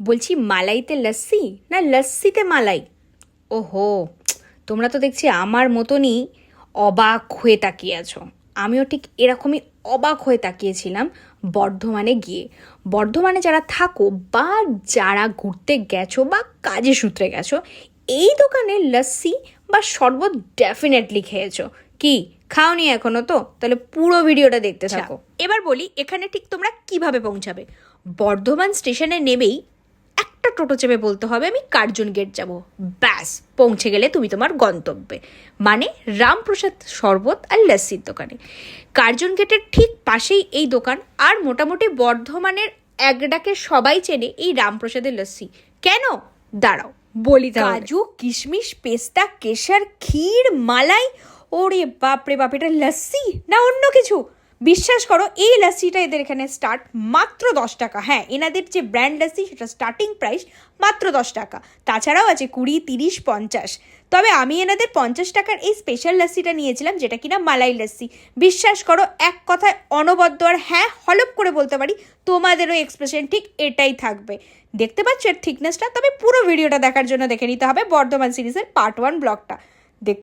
বলছি মালাইতে লস্যি না লস্যিতে মালাই? ওহো তোমরা তো দেখছি আমার মতনই অবাক হয়ে তাকিয়ে আছো। আমিও ঠিক এরকমই অবাক হয়ে তাকিয়েছিলাম বর্ধমানে গিয়ে। বর্ধমানে যারা থাকো বা যারা ঘুরতে গেছো বা কাজে সূত্রে গেছো এই দোকানে লস্যি বা শরবত ডেফিনেটলি খেয়েছো। কি খাওনি এখনও তো? তাহলে পুরো ভিডিওটা দেখতে থাকো। এবার বলি এখানে ঠিক তোমরা কীভাবে পৌঁছাবে? বর্ধমান স্টেশনে নেমেই টোটো চেপে বলতে হবে আমি কার্জন গেট যাব। ব্যাস পৌঁছে গেলে তুমি তোমার গন্তব্যে। মানে রামপ্রসাদ শরবত আর লস্যির দোকানে। কার্জন গেটের ঠিক পাশেই এই দোকান আর মোটামুটি বর্ধমানের এক ডাকে সবাই চেনে এই রামপ্রসাদের লস্যি কেন? দাঁড়াও বলি কাজু কিশমিশ পেস্তা কেশর ক্ষীর মালাই ওরে বাপরে বাপ এটা লস্যি না অন্য কিছু? বিশ্বাস করো, এই লাসিটা এদের এখানে স্টার্ট মাত্র দশ টাকা। হ্যাঁ এনাদের যে ব্র্যান্ড লাসি সেটা স্টার্টিং প্রাইস মাত্র দশ টাকা। তাছাড়াও আছে কুড়ি, তিরিশ, পঞ্চাশ। তবে আমি এনাদের পঞ্চাশ টাকার এই স্পেশাল লাসিটা নিয়েছিলাম, যেটা কিনা মালাই লাসি বিশ্বাস করো, এক কথায় অনবদ্য আর হ্যাঁ হলপ করে বলতে পারি, তোমাদেরও এক্সপ্রেশন ঠিক এটাই থাকবে। দেখতে পাচ্ছ এর থিকনেসটা তবে পুরো ভিডিওটা দেখার জন্য দেখে নিতে হবে বর্ধমান সিরিজের পার্ট ওয়ান ব্লগটা।